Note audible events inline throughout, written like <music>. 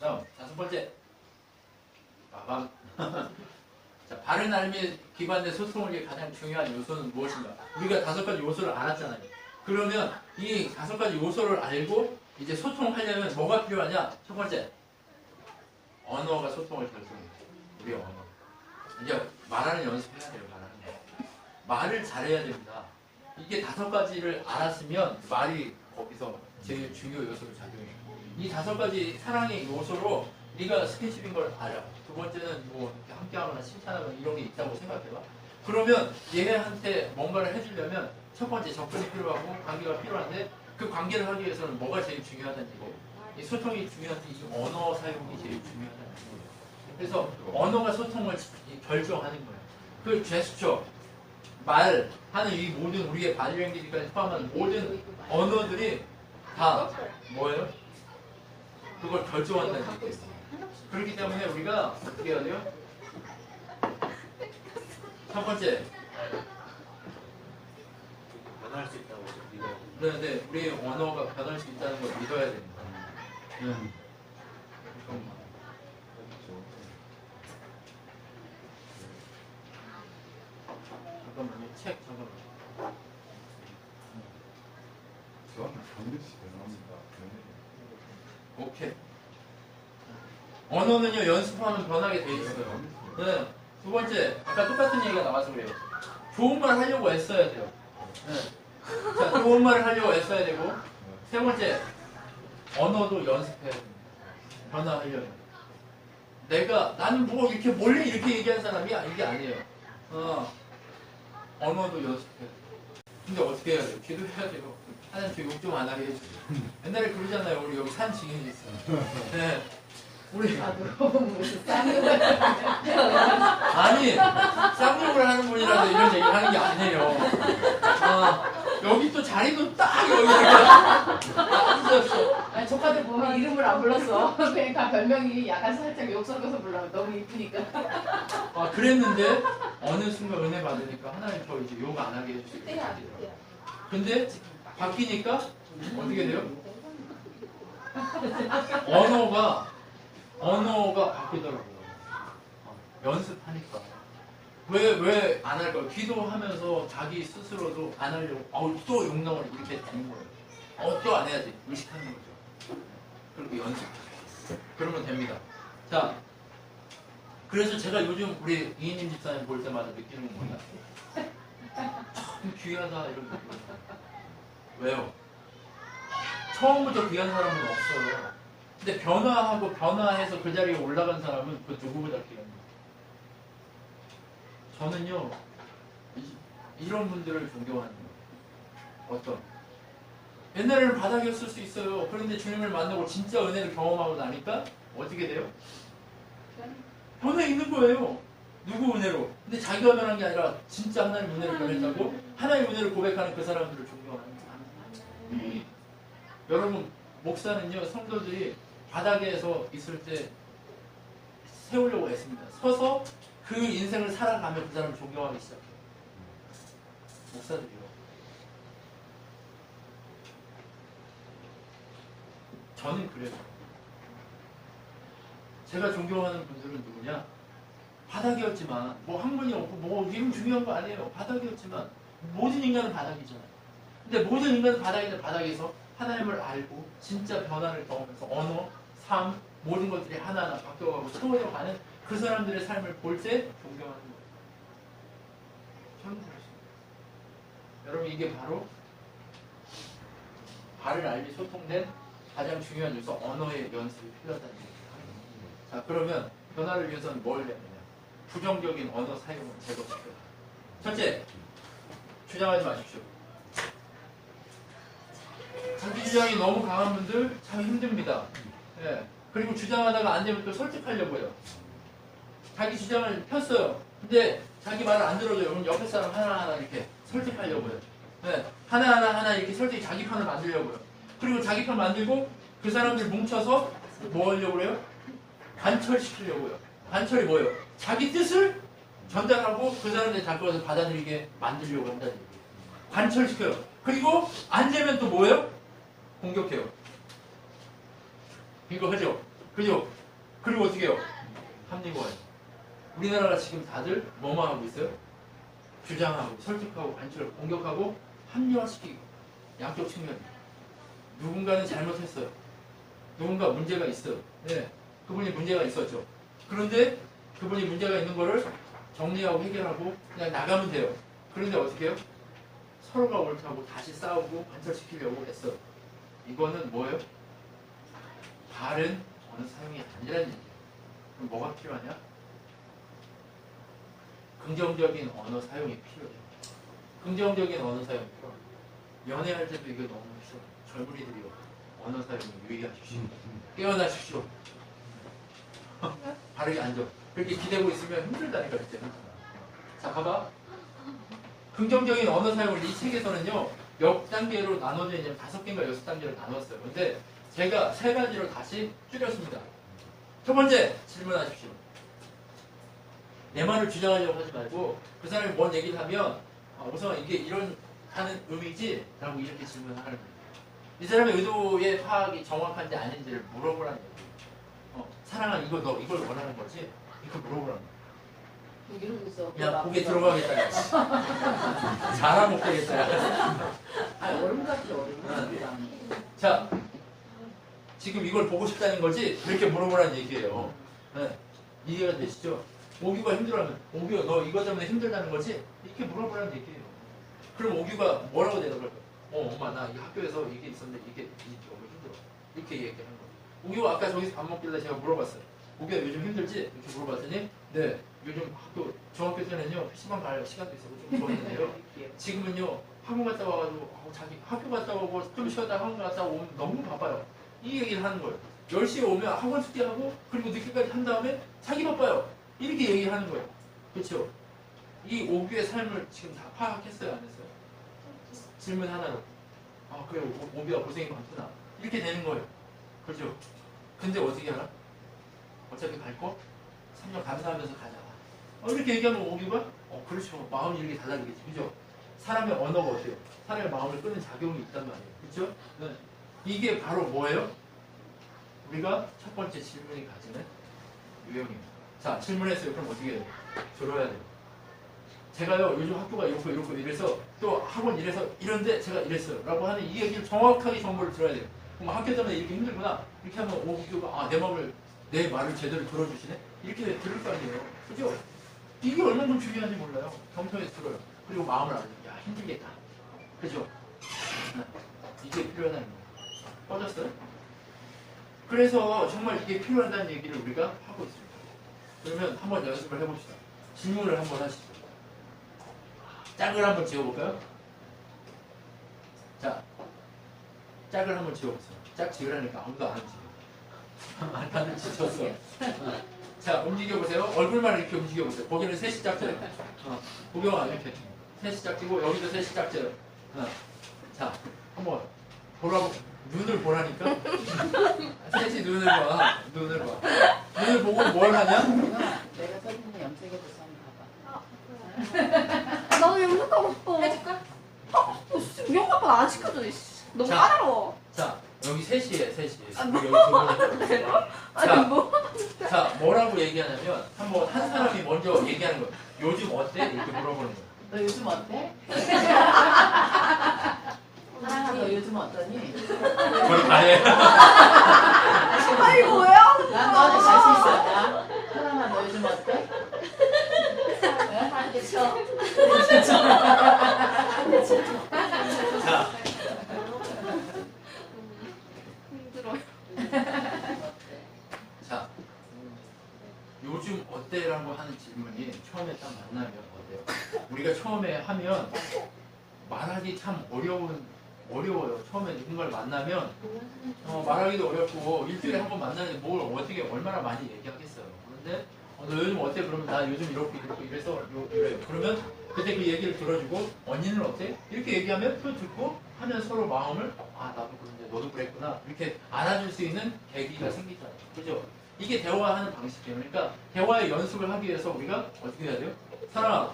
다음 다섯 번째. 빠밤. <laughs> 자, 바른 알미 기반의 소통을 위해 가장 중요한 요소는 무엇인가? 우리가 다섯 가지 요소를 알았잖아요. 그러면 이 다섯 가지 요소를 알고 이제 소통하려면 뭐가 필요하냐? 첫 번째, 언어가 소통을 결정해요. 우리 언어. 이제 말하는 연습해야 돼요. 말하는 거. 말을 잘해야 됩니다. 이게 다섯 가지를 알았으면 말이 거기서 제일 중요 요소를 작용해요. 이 다섯 가지 사랑의 요소로 네가 스킨십인 걸 알아. 두 번째는 뭐 함께하거나 칭찬하거나 이런 게 있다고 생각해봐. 그러면 얘한테 뭔가를 해주려면 첫 번째 접근이 필요하고 관계가 필요한데 그 관계를 하기 위해서는 뭐가 제일 중요하다는 얘기예요. 이 소통이 중요한데 이 언어 사용이 제일 중요하다는 얘기예요. 그래서 언어가 소통을 결정하는 거예요. 그 제스처, 말 하는 이 모든 우리의 바디랭귀지까지 포함한 모든 언어들이 다 뭐예요? 그걸 결정한다는 얘기예요. 그렇기 때문에 우리가 어떻게 해야 돼요? <laughs> 첫 번째, 변할 수 있다고 믿어요. 네, 네, 우리 언어가 변할 수 있다는 걸 믿어야 됩니다. 네. 잠깐만. 잠깐만요. 책 잠깐만. 저는 반드시 변합니다. 오케이. 언어는요 연습하면 변하게 돼 있어요. 네. 두 번째, 아까 똑같은 얘기가 나와서 그래요. 좋은 말 하려고 애써야 돼요. 네. 자, 좋은 말을 하려고 애써야 되고, 세 번째, 언어도 연습해야 됩니다. 변화하려면. 내가, 나는 뭐 이렇게 몰래 이렇게 얘기한 사람이야? 이게 아니에요. 어, 언어도 연습해야 돼요. 근데 어떻게 해야 돼요? 기도해야 돼요. 하나님 욕좀 안 하게 해주세요. <laughs> 옛날에 그러잖아요. 우리 여기 산 증인이 있어요. 네. 우리 <laughs> 무슨 쌍욕을 아니 쌍욕을 하는 분이라서 이런 얘기를 하는 게 아니에요. 아, 여기 또 자리도 딱 여기 앉았어. 아니 조카들 보면 이름을 안 불렀어 <laughs> 그러니까 별명이 약간 살짝 욕 섞어서 불러 너무 이쁘니까 아 그랬는데 어느 순간 은혜 받으니까 하나님 저 이제 욕 안 하게 해주세요. 그때야 그때야 근데 바뀌니까 어떻게 돼요? 언어가 언어가 바뀌더라고요. 어, 연습하니까. 왜 왜 안 할까요? 기도하면서 자기 스스로도 안 하려고 어우 또 욕나오네 이렇게 되는 거예요. 어또 안 해야지 의식하는 거죠. 그리고 연습. 그러면 됩니다. 자, 그래서 제가 요즘 우리 이인님 집사님 볼 때마다 느끼는 건 뭐냐? 참 귀하다 이런 느낌. 왜요? 처음부터 귀한 사람은 없어요. 근데 변화하고 변화해서 그 자리에 올라간 사람은 그 누구보다 귀합니다. 저는요, 이, 런 분들을 존경하는 거예요. 어떤? 옛날에는 바닥이었을 수 있어요. 그런데 주님을 만나고 진짜 은혜를 경험하고 나니까 어떻게 돼요? 변해 있는 거예요. 누구 은혜로? 근데 자기가 변한 게 아니라 진짜 하나님 은혜를 변했다고 하나님 은혜를 고백하는 그 사람들을 존경하는 거예요. 여러분 목사는요 성도들이 바닥에서 있을 때 세우려고 했습니다. 서서 그 인생을 살아가며 그 사람을 존경하기 시작해요. 목사들이요. 저는 그래요. 제가 존경하는 분들은 누구냐? 바닥이었지만 뭐 한 분이 없고 뭐 이름 중요한 거 아니에요. 바닥이었지만 모든 인간은 바닥이잖아요. 근데 모든 인간은 바닥인데 바닥에서 하나님을 알고 진짜 변화를 경험해서 언어, 삶 모든 것들이 하나하나 바뀌어가고 채워져가는 그 사람들의 삶을 볼 때 존경하는 거예요. 저는 그렇습니다. 여러분 이게 바로 발을 알리 소통된 가장 중요한 요소 언어의 연습이 필요하다는 얘기예요. 자 그러면 변화를 위해서는 뭘 해야 되냐? 부정적인 언어 사용을 제거시켜요. 첫째, 주장하지 마십시오. 자기 주장이 너무 강한 분들 참 힘듭니다. 예. 그리고 주장하다가 안 되면 또 설득하려고 해요. 자기 주장을 폈어요. 근데 자기 말을 안 들어줘요. 그럼 옆에 사람 하나하나 이렇게 설득하려고 해요. 예. 하나하나 하나 이렇게 설득 자기 편을 만들려고 해요. 그리고 자기 편 만들고 그 사람들 뭉쳐서 뭐 하려고 해요? 관철시키려고요. 관철이 뭐예요? 자기 뜻을 전달하고 그 사람들이 다 그것을 받아들이게 만들려고 한다는 얘기예요. 관철시켜요. 그리고 안 되면 또 뭐예요? 공격해요. 이거 하죠? 그죠? 그리고 어떻게 해요? 합리화해요. 우리나라가 지금 다들 뭐만 하고 있어요? 주장하고 설득하고 관철 공격하고 합리화시키고 양쪽 측면. 누군가는 잘못했어요. 누군가 문제가 있어요. 네, 그분이 문제가 있었죠. 그런데 그분이 문제가 있는 거를 정리하고 해결하고 그냥 나가면 돼요. 그런데 어떻게 해요? 서로가 옳다고 다시 싸우고 관철시키려고 했어요. 이거는 뭐예요? 바른 언어 사용이 아니라는 얘기예요. 그럼 뭐가 필요하냐? 긍정적인 언어 사용이 필요해요. 긍정적인 언어 사용이 필요해요. 연애할 때도 이게 너무 싫어. 젊은이들이요. 언어 사용을 유의하십시오. 깨어나십시오. <laughs> 바르게 앉아. 그렇게 기대고 있으면 힘들다니까 그때는. 자, 봐봐. 긍정적인 언어 사용을 이 책에서는요 몇 단계로 나눠져 있냐면 다섯 개인가 여섯 단계로 나눴어요. 근데 제가 세 가지로 다시 줄였습니다. 첫 번째 질문하십시오. 내 말을 주장하려고 하지 말고 그 사람이 뭔 얘기를 하면 어, 우선 이게 이런 하는 의미지? 라고 이렇게 질문하는 거예요. 이 사람의 의도의 파악이 정확한지 아닌지를 물어보라는 얘기예요. 어, 사랑아 이거 너 이걸 원하는 거지? 이거 물어보라는 거예요. 이러고 있어. 야 고개 들어가겠다. 야. 잘하면 못 되겠다. 야. 아 얼음같이 얼음. 자, 지금 이걸 보고 싶다는 거지? 이렇게 물어보라는 얘기예요. 네. 이해가 되시죠? 오규가 힘들어하면, 오규, 너 이거 때문에 힘들다는 거지? 이렇게 물어보라는 얘기예요. 그럼 오규가 뭐라고 대답할까? 어, 엄마, 나 이 학교에서 이게 있었는데 이게, 이게 너무 힘들어. 이렇게 얘기하는 거예요. 오규가 아까 저기서 밥 먹길래 제가 물어봤어요. 오규야, 요즘 힘들지? 이렇게 물어봤더니, 네, 요즘 학교, 중학교 때는요, PC방 갈 시간도 있어서 좀 좋았는데요. 지금은요 학원 갔다 와가지고 어, 자기 학교 갔다 오고 좀 쉬었다 학원 갔다 오면 너무 바빠요. 이 얘기를 하는 거예요. 10시에 오면 학원 숙제하고 그리고 늦게까지 한 다음에 자기 바빠요. 이렇게 얘기하는 거예요. 그렇죠? 이 오규의 삶을 지금 다 파악했어요 안 했어요? 질문 하나로. 아 그래 오- 오규야 고생이 많구나. 이렇게 되는 거예요. 그렇죠? 근데 어떻게 알아 어차피 갈 거 3년 감사하면서 가자 어, 이렇게 얘기하면 오규가 어 그렇죠 마음이 이렇게 달라지겠지 그죠 사람의 언어가 어때요? 사람의 마음을 끄는 작용이 있단 말이에요. 그렇죠? 네. 이게 바로 뭐예요? 우리가 첫 번째 질문이 가지는 유형입니다. 자, 질문했어요. 그럼 어떻게 해요? 들어야 돼요. 제가요, 요즘 학교가 이렇고 이렇고 이래서 또 학원 이래서 이런데 제가 이랬어요. 라고 하는 이 얘기를 정확하게 정보를 들어야 돼요. 그럼 학교 때문에 이렇게 힘들구나. 이렇게 하면 오교가 아, 내 마음을, 내 말을 제대로 들어주시네? 이렇게 들을 거 아니에요. 그죠? 이게 얼마나 중요한지 몰라요. 경청해서 들어요. 그리고 마음을 알아요. 야, 힘들겠다. 그죠? 네. 이게 필요하다는 거예요. 꺼졌어요? 그래서 정말 이게 필요하다는 얘기를 우리가 하고 있습니다. 그러면 한번 연습을 해봅시다. 질문을 한번 하시죠. 짝을 한번 지어볼까요? 자, 짝을 한번 지어보세요. 짝 지으라니까 아무도 안 지어. 다들 지쳤어. 어. 자, 움직여보세요. 얼굴만 이렇게 움직여보세요. 거기는 셋이 짝져요. 어, 보경아, 이렇게. 셋이 짝지고, 여기도 셋이 짝져요. 어. 자, 한번 보라고, 눈을 보라니까? <laughs> 셋이 눈을 봐. 눈을 봐. 눈을 보고 뭘 하냐? 내가 사진에 염색해줘서 한번 봐봐. 나도 염색하고 싶어. 해줄까? 어? 우리 오빠가 안 시켜줘. 너무 자. 까다로워. 자, 여기 셋이에요, 셋이. 아, 여기 두 분이. 아니 자, 뭐? 자, 뭐라고 얘기하냐면, 한번 한 사람이 먼저 얘기하는 거예요. 요즘 어때? 이렇게 물어보는 거예요. 너 요즘 어때? 사랑아 <laughs> 너 요즘 어떠니? 저리 가네. 아니 뭐야? 난 너한테 자신 있어. 나. 사랑아 너 요즘 어때? 한대 쳐. 자, 힘들어. 자, 어때라고 하는 질문이 처음에 딱 만나면 어때요? 우리가 처음에 하면 말하기 참 어려운 어려워요. 처음에 누군가를 만나면 어, 말하기도 어렵고 일주일에 한 번 만나는데 뭘 어떻게 얼마나 많이 얘기하겠어요. 그런데 어, 너 요즘 어때? 그러면 나 요즘 이렇고 이렇고 이래서 요, 이래요. 그러면 그때 그 얘기를 들어주고 언니는 어때? 이렇게 얘기하면 또 듣고 하면 서로 마음을 아 나도 그런데 너도 그랬구나 이렇게 알아줄 수 있는 계기가 생기잖아요. 그죠? 이게 대화하는 방식이에요. 그러니까 대화의 연습을 하기 위해서 우리가 어떻게 해야 돼요? 사랑아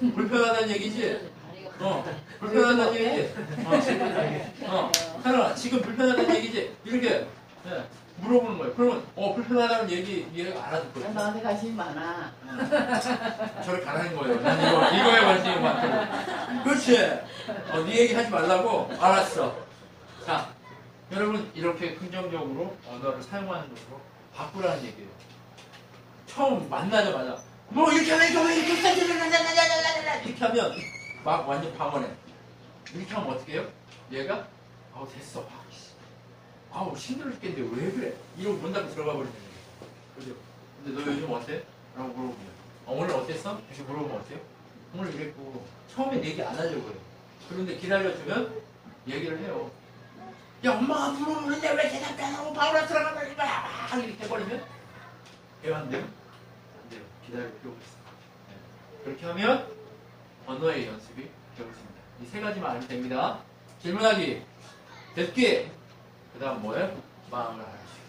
불편하다는 얘기지? 어 불편하다는 얘기지? 어, 어 사랑아 지금 불편하다는 얘기지? 이렇게 예. 물어보는 거예요. 그러면 어 불편하다는 얘기 얘가 알아듣거든요. 너한테 관심이 많아. 저를 가라는 거예요. 난 이거 이거에 관심이 많거든. 그렇지. 어, 네 얘기 하지 말라고. 알았어. 자, 여러분 이렇게 긍정적으로 언어를 사용하는 것으로 바꾸라는 얘기예요. 처음 만나자마자 뭐 이렇게 하면 이렇게 하면 막 완전 방언해. 이렇게 하면 어떻게 해요? 얘가 아우 됐어. 아, 씨. 아우 힘들어 죽겠는데 왜 그래? 이러고 문 닫고 들어가 버리는 거예요. 그죠? 근데 너 요즘 어때? 라고 물어보면 어, 오늘 어땠어? 이렇게 물어보면 어때요? 오늘 이랬고 처음엔 얘기 안 하려고 해요. 그런데 기다려주면 얘기를 해요. 야 엄마가 물어보는데 왜 대답도 안 하고 방으로 들어가는 거야? 막 이렇게 해버리면 돼요 안 돼요? 안 돼요. 기다릴 필요가 있어요. 네. 그렇게 하면 언어의 연습이 되었습니다. 이 세 가지만 알면 됩니다. 질문하기, 듣기, 그 다음 뭐예요? 마음을 알아주기.